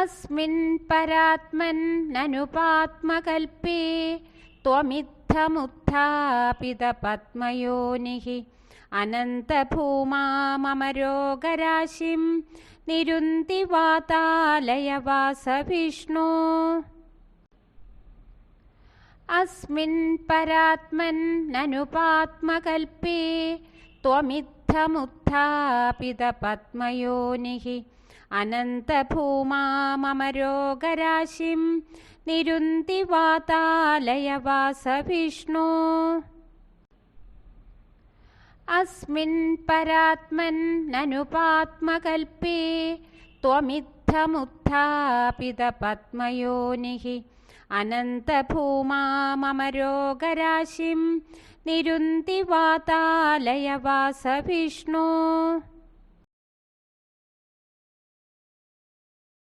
अस्मिन् परात्मन्ननुपात्मकल्पे त्वमित्थमुत्थापितपद्मयोनिः अनन्तभूमामरोगराशिं निरुन्ति वातालयवासविष्णो अस्मिन् परात्मन्ननुपात्मकल्पे त्वमित्थमुत्थापितपद्मयोनिः अनन्तभूमामरोगराशिं निरुन्ति वातालयवासविष्णो। अस्मिन् परात्मन्ननुपात्मकल्पे त्वमित्थमुत्थापितपद्मयोनिः अनन्तभूमामरोगराशिं निरुन्ति वातालयवासविष्णो